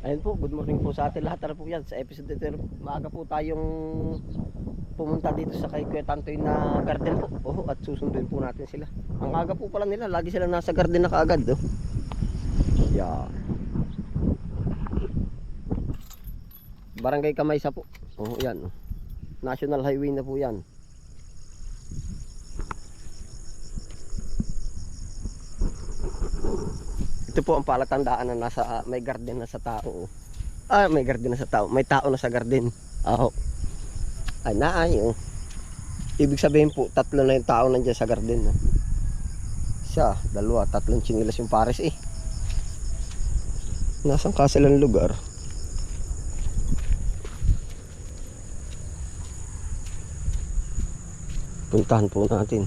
Ayun po, good morning po sa atin lahat. Tara po yan, sa episode ito, maaga po tayong pumunta dito sa kay Kuya Tantoy na garden po. Oh, at susunduin po natin sila. Ang aga po pala nila, lagi sila nasa garden na kaagad. Oh. Yeah. Barangay Kamaysa po. Oh, yan. National Highway na po yan. Ito po ang palatandaan na nasa ah, may garden na sa tao. oh. Ah, may garden na sa tao. May tao na sa garden. Aho. Ay, naay. Oh. Ibig sabihin po, tatlo na yung tao nandiyan sa garden. No? Siya, dalawa, tatlong chinilas yung pares eh. Nasaan ka silang lugar? Puntahan po natin.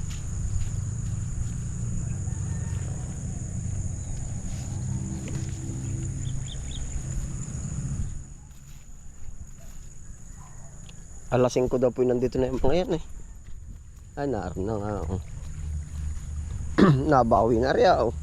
Alas 5 daw po nandito na yung mga yan eh. Ay, naroon na nga. Oh. Nabawi na rin oh.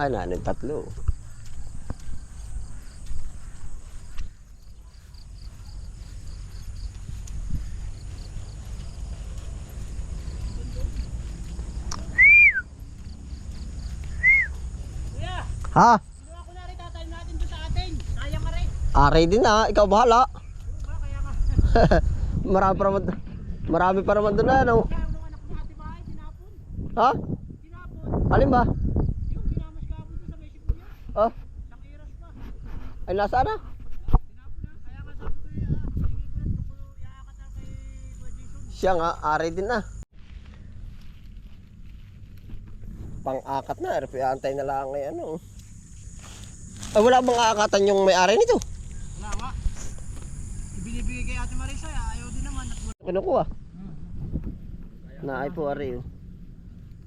Ay, nanin tatlo. Ha? kinuha ko na rin tatay natin doon sa atin. Kaya ka rin. Aray din ha, ikaw bahala. Ba, kaya nga. marami pa naman, marami pa naman doon na, ano? Kaya nung anak ng ate bahay, sinapon. Ha? Sinapon. Alin ba? Yung ginamas ka doon sa may sibuya. Oh, Isang iras pa. ay nasaan na? Sinapon na. Kaya nga sabi ko yun, ah, hindi ko na tukulo, iaakat na kay Kuya Jason. Siya nga, aray din na. Pang-akat na, RP, antay na lang ngayon, ano? Ay, wala bang aakatan yung may-ari nito? Wala nga. Ibinibigay kay ate Marisa, eh, ayaw din naman. Wala. Kinukuha. Naay po, ari. oh.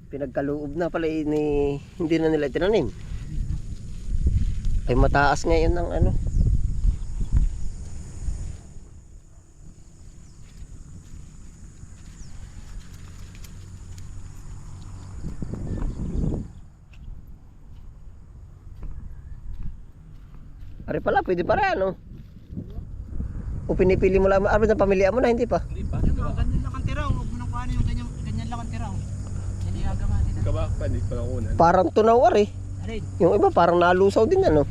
Pinagkaloob na pala, eh, ni, hindi na nila tinanim. Ay, mataas ngayon ng ano. Ari pala, pwede pa rin, ano? O pinipili mo lang, ano na pamilya mo na, hindi pa? Hindi pa. Mga ganyan lang ang tiraw. Huwag mo nang kuhanin yung ganyan, ganyan lang ang tiraw. Siniyaga nga sila. Kaba pa, hindi pa nakunan. Parang tunaw, ari. Alin? Yung iba parang nalusaw din ano.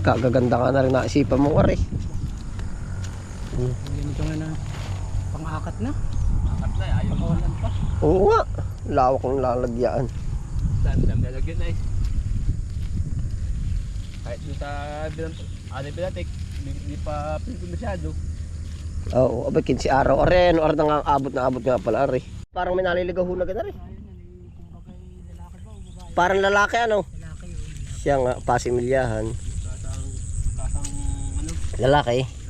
Kagaganda ka na rin naisipan mo ari. Ganito nga na pang-akat na. At na, ayaw mo. Pakawalan pa. Oo nga. Lawak ng lalagyan. Dam-dam nalagyan na eh. Kahit dun sa bilang, ano hindi pa pinto masyado. Oo, abay 15 araw. Are, ano araw na nga abot na abot nga pala ari. Parang may naliligaw hulagan na o babae? Parang lalaki ano. Siya nga, pasimilyahan. Lalaki. lalaki.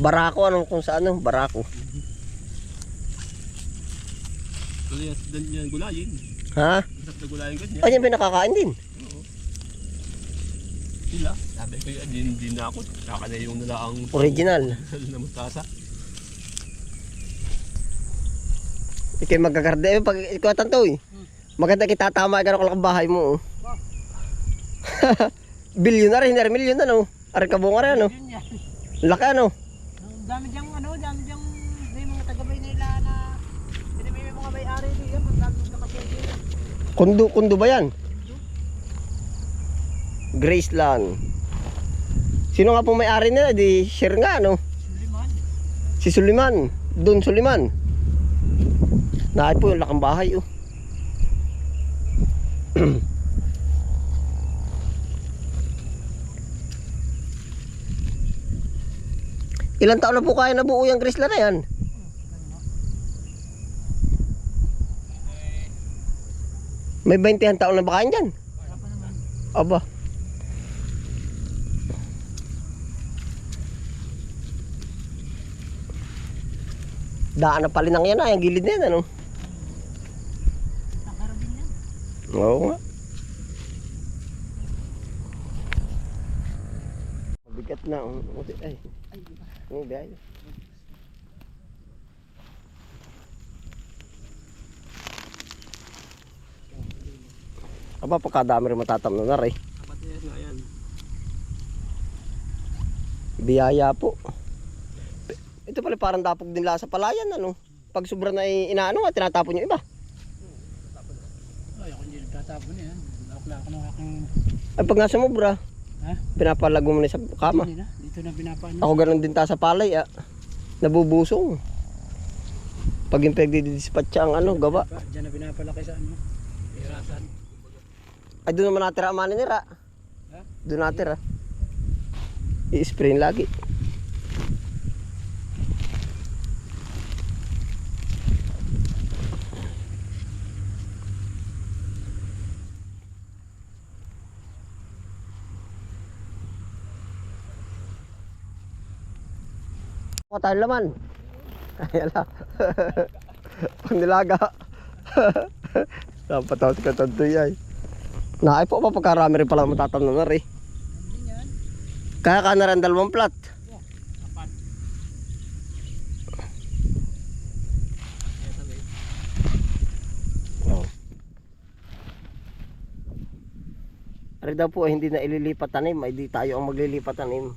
Barako ano kung saan ano, barako. Kasi yan, dan yan gulayin. Ha? Masarap na gulayin ganyan. Ay, yan ba nakakain din? Oo. Sila, sabi ko yun, din, din na ako. Saka na yung nila ang Original. na mustasa. Ikay magkagarde eh, pag ikaw tantoy. Maganda kita tama ka ng bahay mo. oh. Bilyon na rin, milyon na no. Ari ka bunga rin ano. Laki ano. Ang dami diyang ano, dami diyang may mga tagabay nila na hindi may mga may-ari din yan. Pag lalo na kasi yun. Kundo, kundo ba yan? Graceland. Sino nga po may-ari nila? Di share nga ano. Suliman. Si Suliman. Don Suliman. Naay po yung lakang bahay oh. Ilan taon na po kaya nabuo yung grisla na yan? May 20 taon na ba kayan dyan? Aba. Daan na pala nang yan ah, yung gilid na yan ano? Nakarabin yan. Oo nga. Mabigat na. oh. Ay, Ay, hindi ay. Aba, pagkadami rin matatam na rin. Nga yan. Biyaya po. Ito pala parang dapog din lang sa palayan ano. Pag sobra na inaano nga, tinatapon yung iba. Ay, ako hindi nagtatapon yan. Nakakla ako ng aking... Ay pag nga sumobra, Ha? pinapalago mo na sa kama. Hindi na. Dito na pinapaan Ako ganun din ta sa palay ah. Nabubusong. Pag yung pagdidispatcha ang ano, gawa. Diyan na pinapalaki sa ano. Irasan. Ay doon naman natira ang maninira. Ha? Doon natira. I-spray lagi. Kuha tayo laman. Ay, ala. Pag nilaga. Napatawas ka tanto yan. Naay po pa pagkarami rin pala matatamnan na rin. Kaya ka na rin dalawang plat. Ari daw po hindi na ililipat tanim, ay di tayo ang maglilipat tanim.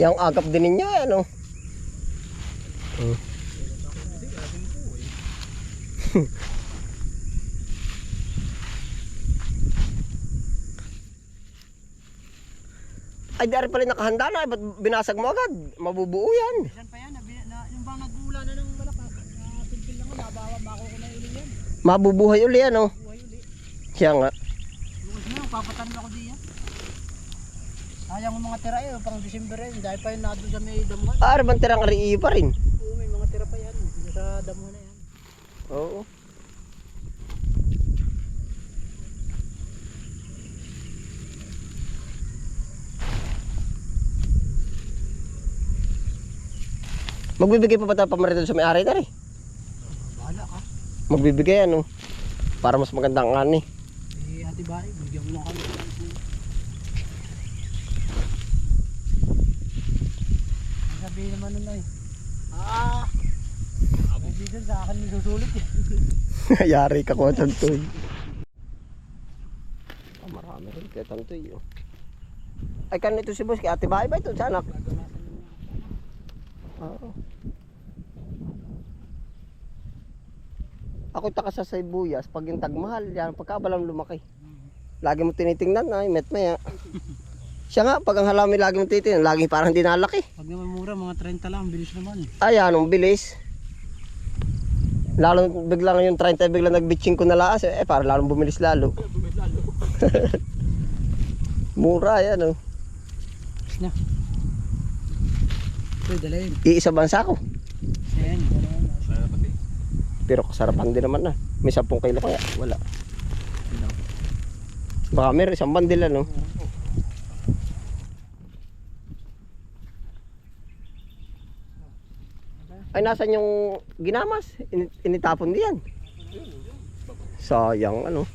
Yung agap din ninyo, eh, ano? Ay, di rin pala nakahanda na. Ba't binasag mo agad? Mabubuo yan. Ilan pa yan? Na, yung bang nagula na ng malakas. Na pilpil lang ko. Mabawa bako ko na ilin yan. Mabubuhay uli, ano? Buhay uli. Siya nga. Bukas na. Papatanim ako diyan. Sayang ang mga tira eh. Pang December eh. Dahil pa yun nado sa may damuhan. Ah, rin bang tirang ari pa rin? Oo, may mga tira pa yan. Sa damuhan na yan. Oo. Magbibigay pa ba tayo pamarito sa may-ari na rin? Bahala ka. Magbibigay ano? Para mas magandang ani. Eh, ate Bari, bigyan mo lang kami. Ang Sabihin naman nun ay, ah, hindi dun sa akin nisusulit eh. Yari ka ko tantoy. Oh, marami rin kaya tantoy. Oh. Ay kanito si boss kay ate bahay ba ito sa anak? Oo. Ako taka sa sibuyas, pag yung tagmahal, yan, pagkabalang lumaki. Lagi mo tinitingnan, ay, met maya. Siya nga, pag ang halami lagi mo tinitingnan, lagi parang hindi nalaki. Pag naman mura, mga 30 lang, bilis naman. Ay, anong bilis. Lalo biglang yung 30 biglang nagbitching ko na laas, eh, para lalong bumilis lalo. Mura yan, oh. Na. Dalhin. Iisa bansa ko. Sen. Pero kasarapan din naman na. May 10 kilo kaya, wala. Baka meron isang bandila, no? Ay, nasan yung ginamas? In- initapon diyan. Sayang, ano?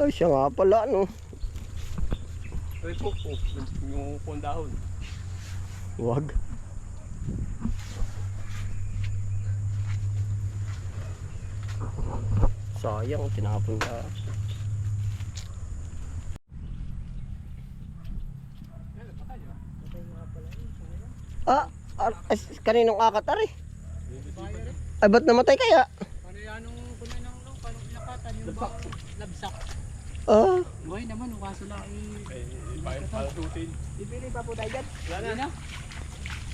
Ay, siya nga pala, ano? Ay, po. Yung pondahon. Wag. Sayang, tinapon ka. Ah, ah ay, kaninong akat ari? Ay, ba't namatay kaya? Ano yan nung kunay ng nung paano pinakatan yung bang labsak. Ah, Buhay naman, yung kaso lang eh. Bayad para tutin. Bibili pa po tayo dyan. Wala na.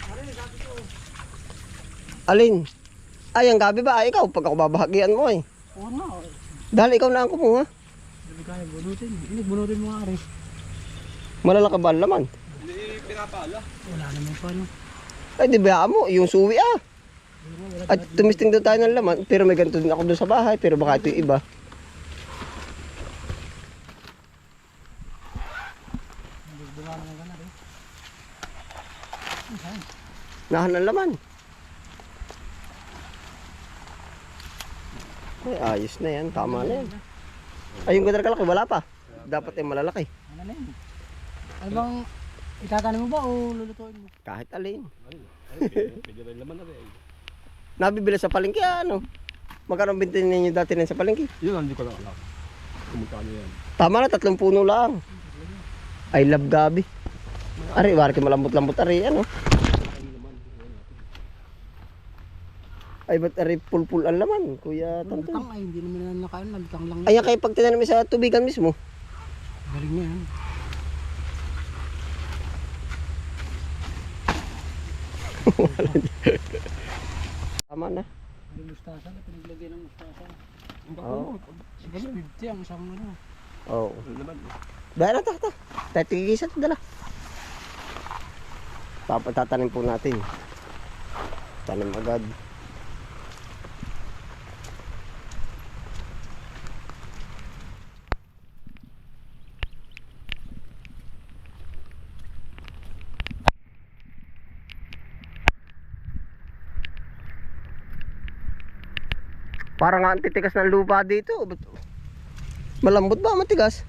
Yung sabi ko? alin? Ay, ang gabi ba? Ay, ikaw, pag ako babahagian mo eh. Oo nga. Dahil ikaw na ang kumuha. Hindi kaya bunutin. Hindi, bunutin mo nga rin. Malalaki ba ang laman? Hindi pinapala. Wala naman pa no. Ay, di ba mo? Yung suwi ah. At tumisting doon tayo ng laman. Pero may ganito din ako doon sa bahay. Pero baka ito yung iba. Nahan ang laman. Ay, ayos na yan. Tama na yan. Ay, yung ganun kalaki, wala pa. Dapat ay malalaki. Ano na yun? Ano bang itatanim mo ba o lulutuin mo? Kahit alin. Pwede rin laman na rin. Nabibili sa palengke, ano? Magkano bintin ninyo dati na sa palengke? Yun, hindi ko lang alam. Kumukano yan. Tama na, tatlong puno lang. I love gabi. Ari, warki malambot-lambot ari, ano? Ay, ba't ari pulpul ang laman, kuya Tantoy? Lutang ay, hindi naman na nakain. Lutang lang. Ayan kayo pag tinanim sa tubigan mismo. Galing na yan. Tama na. Yung mustasa na pinaglagyan ng mustasa. Oo. Sige, 50 ang isang ano. Oo. Dahil na, tata. Tayo tigisan, dala. Papatatanim po natin. Tanim agad. Parang nga titigas ng lupa dito. Malambot ba? Matigas?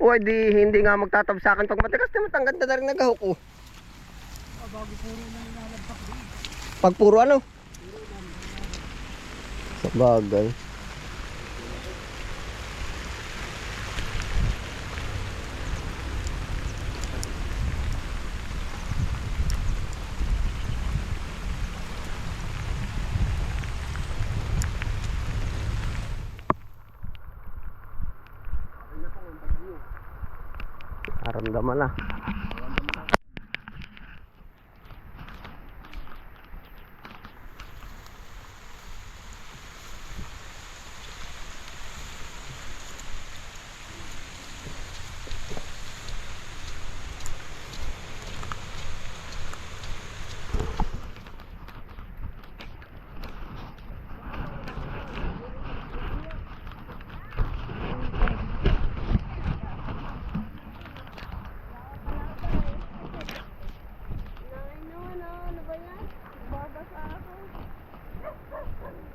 O di hindi nga magtatab sa akin pag matigas naman ang ganda na rin nagahok oh. Pag puro ano? Sa bagay. Aramdaman na.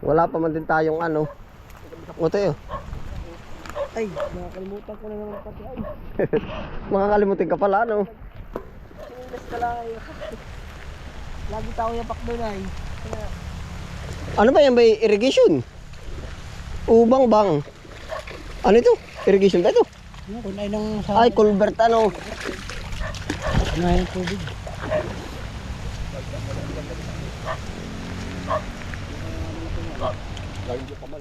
Wala pa man din tayong ano. O tayo. Ay, nakakalimutan ko na naman pati ay. Makakalimutin ka pala ano. Sinundas ka lang ay. Lagi tao yapak doon ay. Ano ba yan? May irrigation? Ubang bang. Ano ito? Irrigation ba ito? Ano, kung ay nang sa... Ay, culvert ano. Ano ay ang tubig? Lagi ko pamalit.